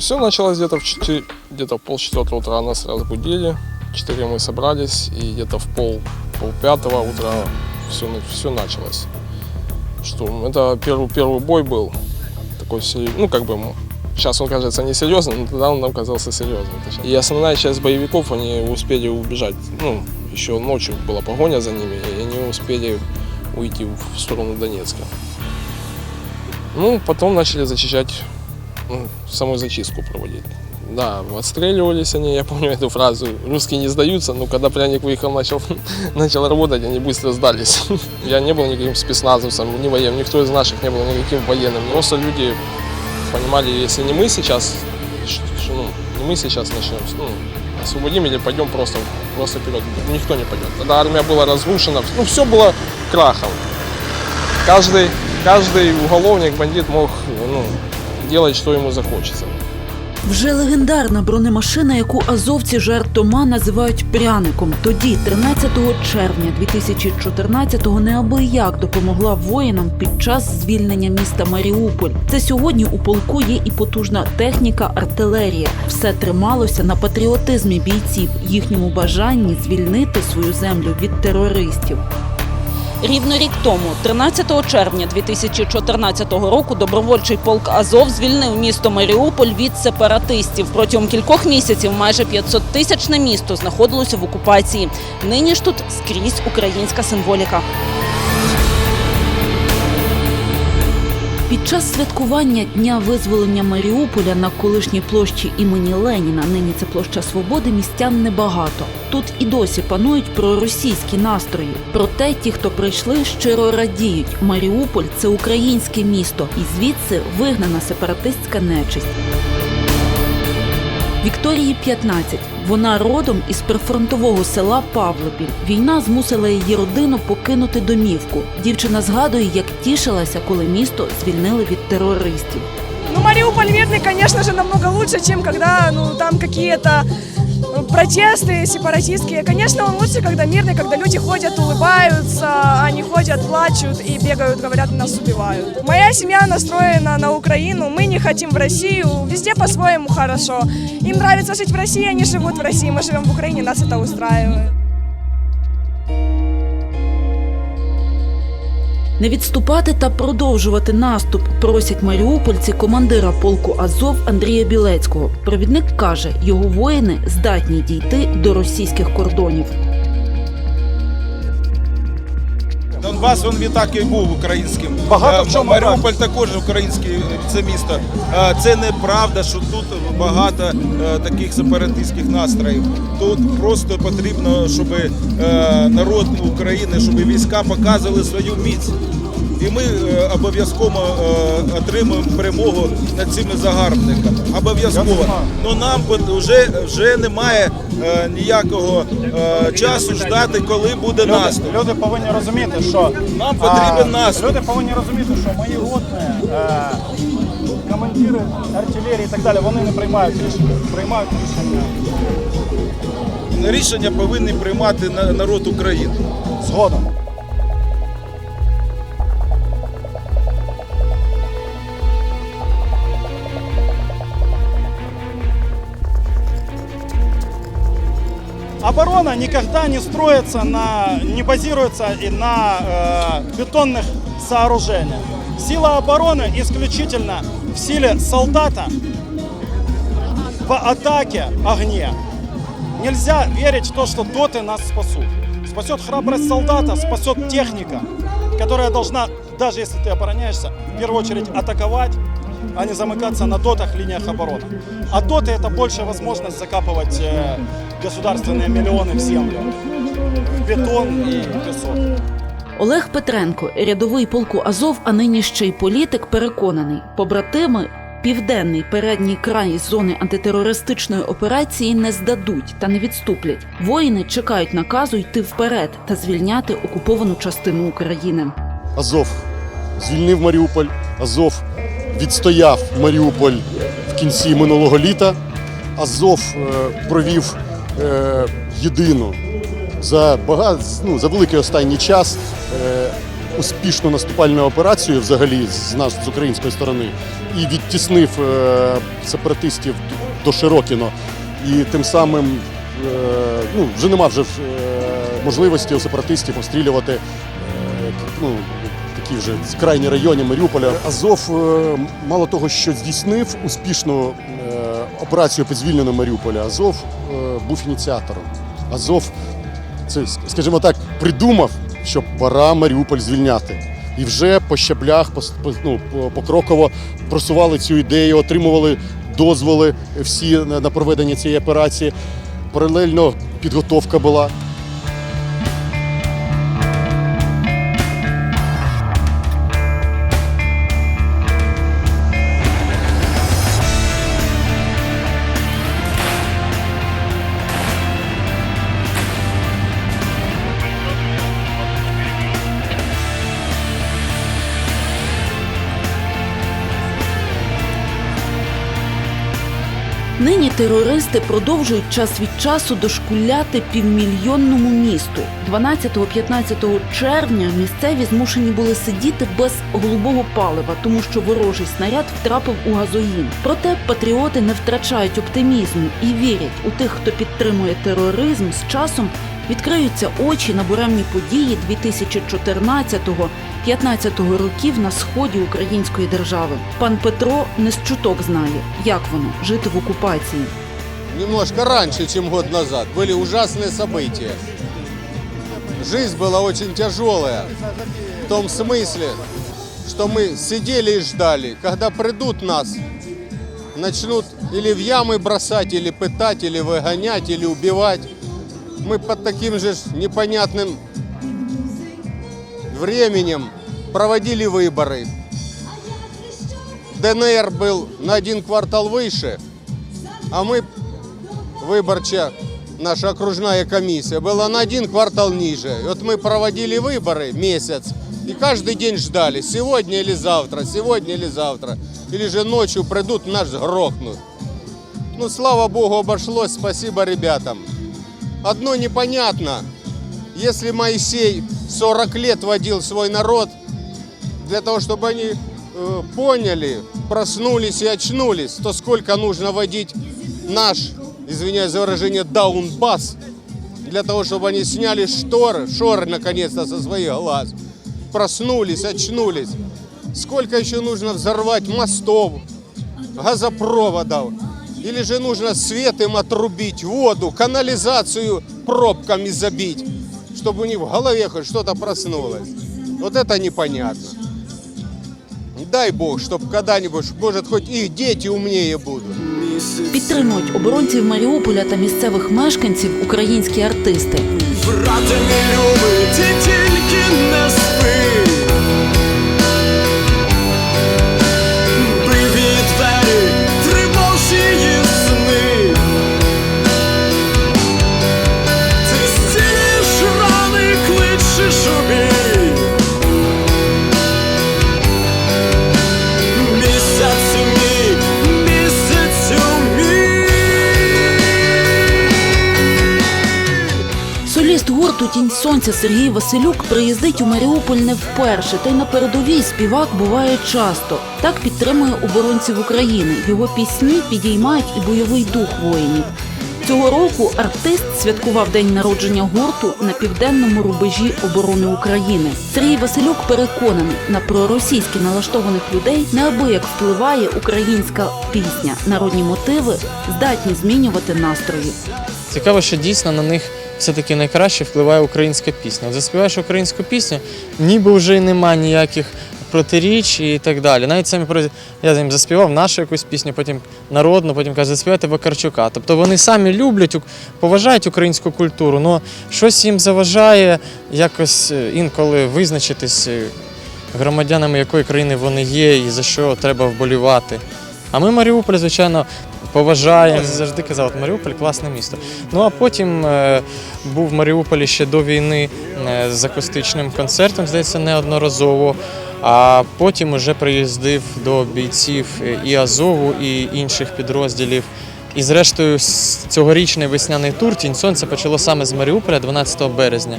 все началось где-то в, 4, где-то в полчетвертого утра нас разбудили. В 4 мы собрались, и где-то в пол, пол пятого утра все, все началось. Что это первый, первый бой был. Такой, сери- ну как бы, сейчас он кажется несерьезным, но тогда он нам казался серьезным. И основная часть боевиков, они успели убежать. Ну, еще ночью была погоня за ними, и они успели уйти в сторону Донецка. Ну, потом начали зачищать, ну, саму зачистку проводить. Да, отстреливались они, я помню эту фразу. Русские не сдаются, но когда пряник выехал, начал, начал работать, они быстро сдались. Я не был никаким спецназовцем, ни военным, никто из наших не был никаким военным. Просто люди понимали, если не мы сейчас, ну, не мы сейчас начнем, ну, освободим или пойдем просто, просто вперед, никто не пойдет. Когда армия была разрушена, ну, все было крахом. Каждый, каждый уголовник, бандит мог ну, делать, что ему захочется. Вже легендарна бронемашина, яку азовці жартома називають пряником. Тоді, 13 червня 2014-го, неабияк допомогла воїнам під час звільнення міста Маріуполь. Це сьогодні у полку є і потужна техніка, артилерія. Все трималося на патріотизмі бійців, їхньому бажанні звільнити свою землю від терористів. Рівно рік тому, 13 червня 2014 року, добровольчий полк Азов звільнив місто Маріуполь від сепаратистів. Протягом кількох місяців майже 500 тисячне місто знаходилося в окупації. Нині ж тут скрізь українська символіка. Під час святкування Дня визволення Маріуполя на колишній площі імені Леніна, нині це площа Свободи, містян небагато. Тут і досі панують проросійські настрої. Проте ті, хто прийшли, щиро радіють. Маріуполь це українське місто, і звідси вигнана сепаратистська нечисть. Вікторії 15. Вона родом із прифронтового села Павлопіль. Війна змусила її родину покинути домівку. Дівчина згадує, як тішилася, коли місто звільнили від терористів. Ну, Маріуполь конечно же, намного лучше, ніж коли ну, там э, протесты сепаратистские. Конечно, он лучше, когда мирный, когда люди ходят, улыбаются, они ходят, плачут и бегают, говорят, нас убивают. Моя семья настроена на Украину, мы не хотим в Россию, везде по-своему хорошо. Им нравится жить в России, они живут в России, мы живем в Украине, нас это устраивает. Не відступати та продовжувати наступ просять маріупольці командира полку Азов Андрія Білецького. Провідник каже, його воїни здатні дійти до російських кордонів. Донбас він відтак і був українським. Багато Е, в чому Маріуполь також українське це місто. Е, Це неправда, що тут багато е, таких сепаратистських настроїв. Тут просто потрібно, щоб народ України, щоб війська показували свою міць. І ми е, обов'язково е, отримаємо перемогу над цими загарбниками. Обов'язково. Ну нам вже, вже немає е, ніякого часу ждати, коли буде Люди, наступ. люди повинні розуміти, що Нам потрібен наступ. Люди повинні розуміти, що мої ротні, е, командири артилерії і так далі, вони не приймають рішення. Приймають рішення Рішення повинні приймати народ України. згодом. Оборона никогда не строится на, не базируется и на э, бетонных сооружениях. Сила обороны исключительно в силе солдата в атаке, огне. Нельзя верить в то, что доты нас спасут. Спасет храбрость солдата, спасет техника, которая должна, даже если ты обороняешься, в первую очередь атаковать, а не замыкаться на дотах, линиях обороны. А доты это большая возможность закапывать э, государственные миллионы в землю, в бетон и песок. Олег Петренко, рядовий полку Азов, а нині ще й політик, переконаний, побратими південний передній край зони антитерористичної операції не здадуть та не відступлять. Воїни чекають наказу йти вперед та звільняти окуповану частину України. Азов звільнив Маріуполь. Азов відстояв Маріуполь в кінці минулого літа. Азов е, провів е, єдину за багато, ну, за великий останній час е, успішну наступальну операцію взагалі з нас з української сторони і відтіснив сепаратистів до Широкіно. І тим самим ну, вже нема вже можливості у сепаратистів обстрілювати ну, такі вже крайні райони Маріуполя. Азов е, мало того, що здійснив успішну е, операцію по звільненню Маріуполя. Азов е, був ініціатором. Азов, це, скажімо так, придумав, що пора Маріуполь звільняти. І вже по щаблях, по, ну, покроково просували цю ідею, отримували дозволи всі на проведення цієї операції. Паралельно підготовка була. Нині терористи продовжують час від часу дошкуляти півмільйонному місту. 12-15 червня місцеві змушені були сидіти без голубого палива, тому що ворожий снаряд втрапив у газогін. Проте патріоти не втрачають оптимізму і вірять у тих, хто підтримує тероризм. З часом відкриються очі на буремні події 2014-15 років на сході української держави. Пан Петро не з чуток знає, як воно жити в окупації. немножко раньше, чем год назад. Были ужасные события. Жизнь была очень тяжелая. В том смысле, что мы сидели и ждали, когда придут нас, начнут или в ямы бросать, или пытать, или выгонять, или убивать. Мы под таким же ж непонятным Временем проводили выборы. ДНР был на один квартал выше, а мы выборча, наша окружная комиссия, была на один квартал ниже. И вот мы проводили выборы месяц, и каждый день ждали, сегодня или завтра, сегодня или завтра. Или же ночью придут, нас грохнут. Ну, слава богу, обошлось, спасибо ребятам. Одно непонятно, если Моисей 40 лет водил свой народ, для того, чтобы они э, поняли, проснулись и очнулись, то сколько нужно водить наш, извиняюсь за выражение, даунбас, для того, чтобы они сняли шторы, шоры наконец-то со своих глаз, проснулись, очнулись. Сколько еще нужно взорвать мостов, газопроводов, или же нужно свет им отрубить, воду, канализацию пробками забить, чтобы у них в голове хоть что-то проснулось. Вот это непонятно. Дай Бог, чтобы когда-нибудь, может, хоть их дети умнее будут. Підтримують оборонців Маріуполя та місцевих мешканців українські артисти. Брате мій любий, ти тільки не сонця Сергій Василюк приїздить у Маріуполь не вперше, та й на передовій співак буває часто. Так підтримує оборонців України. Його пісні підіймають і бойовий дух воїнів. Цього року артист святкував день народження гурту на південному рубежі оборони України. Сергій Василюк переконаний, на проросійськи налаштованих людей неабияк впливає українська пісня. Народні мотиви здатні змінювати настрої. Цікаво, що дійсно на них все-таки найкраще впливає українська пісня. Заспіваєш українську пісню, ніби вже й нема ніяких протиріч і так далі. Навіть самі про я їм заспівав нашу якусь пісню, потім народну, потім каже, заспівайте Вакарчука. Тобто вони самі люблять, поважають українську культуру, але щось їм заважає якось е, інколи визначитись е, громадянами якої країни вони є і за що треба вболівати. А ми Маріуполь, звичайно, поважаємо. Завжди казав, от Маріуполь класне місто. Ну а потім е, був в Маріуполі ще до війни е, з акустичним концертом, здається, неодноразово. А потім уже приїздив до бійців е, і Азову, і інших підрозділів. І зрештою, цьогорічний весняний тур Тінь Сонця почало саме з Маріуполя 12 березня.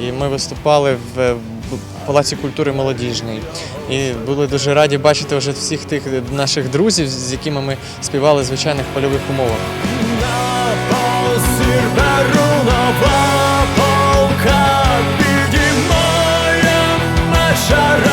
І ми виступали в Палаці культури молодіжний. І були дуже раді бачити вже всіх тих наших друзів, з якими ми співали в звичайних польових умовах. Полка підіймає мечарає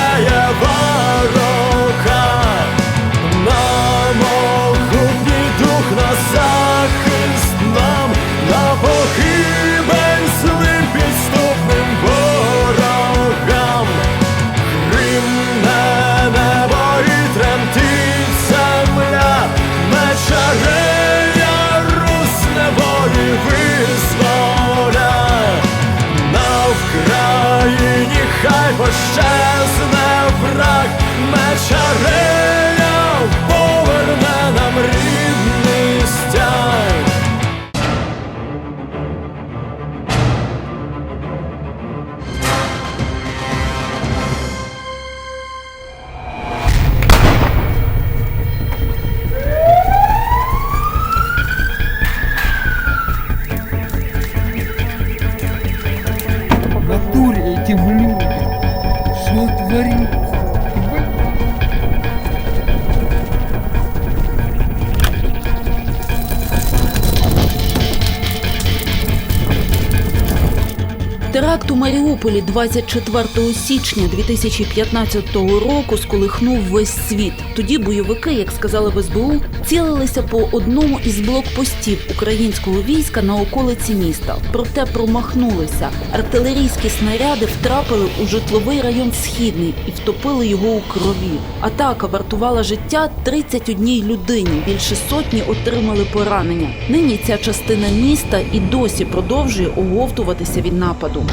Маріуполі 24 січня 2015 року сколихнув весь світ. Тоді бойовики, як сказали в СБУ, цілилися по одному із блокпостів українського війська на околиці міста. Проте промахнулися. Артилерійські снаряди втрапили у житловий район Східний і втопили його у крові. Атака вартувала життя 31 людині. Більше сотні отримали поранення. Нині ця частина міста і досі продовжує оговтуватися від нападу.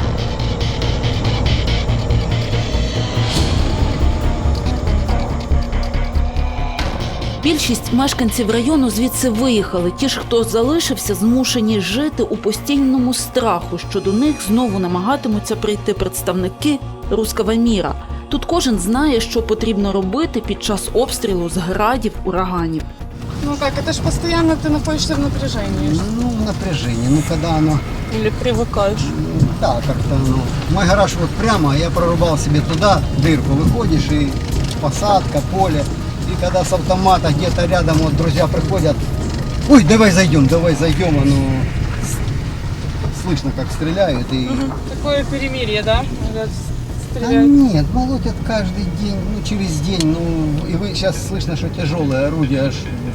Більшість мешканців району звідси виїхали. Ті ж, хто залишився, змушені жити у постійному страху, що до них знову намагатимуться прийти представники руского міра. Тут кожен знає, що потрібно робити під час обстрілу з градів, ураганів. Ну как, это ж постоянно ты находишься в напряжении. Ну, напряжение, ну когда оно, Или привыкаешь. да, как-то, ну, мой гараж вот прямо, а я прорубал себе туда дырку, выходишь и посадка, поле, и когда с автомата где-то рядом вот друзья приходят, ой, давай зайдем, давай зайдем, оно с- слышно, как стреляют, и Такое перемирие, да? Да нет, молотят каждый день, ну через день, ну и вы сейчас слышно, что тяжелое орудие аж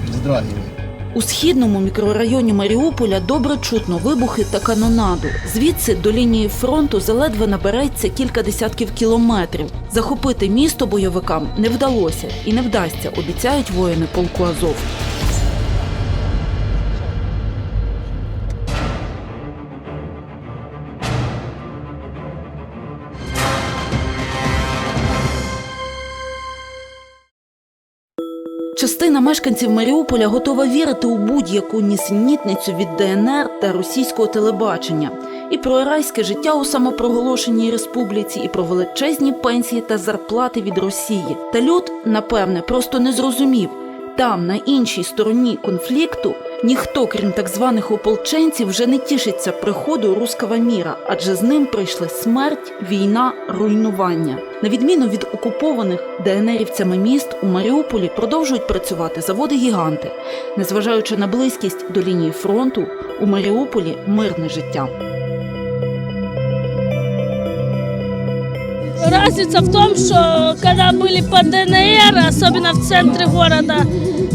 вздрагивает. У східному мікрорайоні Маріуполя добре чутно вибухи та канонаду. Звідси до лінії фронту заледве набереться кілька десятків кілометрів. Захопити місто бойовикам не вдалося і не вдасться, обіцяють воїни полку Азов. Частина мешканців Маріуполя готова вірити у будь-яку нісенітницю від ДНР та російського телебачення. І про райське життя у самопроголошеній республіці, і про величезні пенсії та зарплати від Росії. Та люд, напевне, просто не зрозумів. Там, на іншій стороні конфлікту, ніхто, крім так званих ополченців, вже не тішиться приходу руского міра, адже з ним прийшли смерть, війна, руйнування. На відміну від окупованих ДНРівцями міст у Маріуполі продовжують працювати заводи-гіганти. Незважаючи на близькість до лінії фронту, у Маріуполі мирне життя. Разница в том, что когда были по ДНР, особенно в центре города,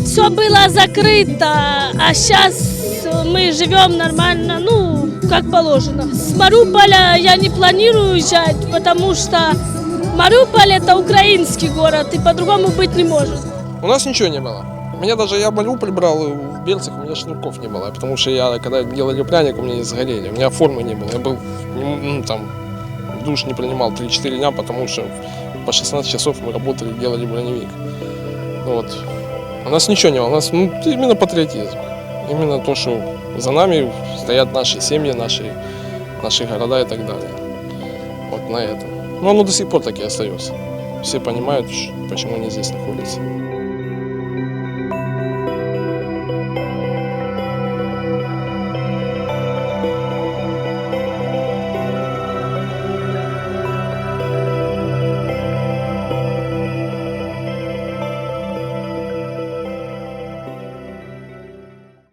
все было закрыто, а сейчас мы живем нормально, ну, как положено. С Мариуполя я не планирую уезжать, потому что Мариуполь это украинский город, и по-другому быть не может. У нас ничего не было. Меня даже, я Мариуполь брал в Бельцах, у меня шнурков не было, потому что я, когда делали пряник, у меня не сгорели, у меня формы не было, я был, ну, там, душ не принимал 3-4 дня, потому что по 16 часов мы работали, делали броневик. Вот. У нас ничего не было, у нас ну, именно патриотизм. Именно то, что за нами стоят наши семьи, наши, наши города и так далее. Вот на этом. Но оно до сих пор так и остается. Все понимают, почему они здесь находятся.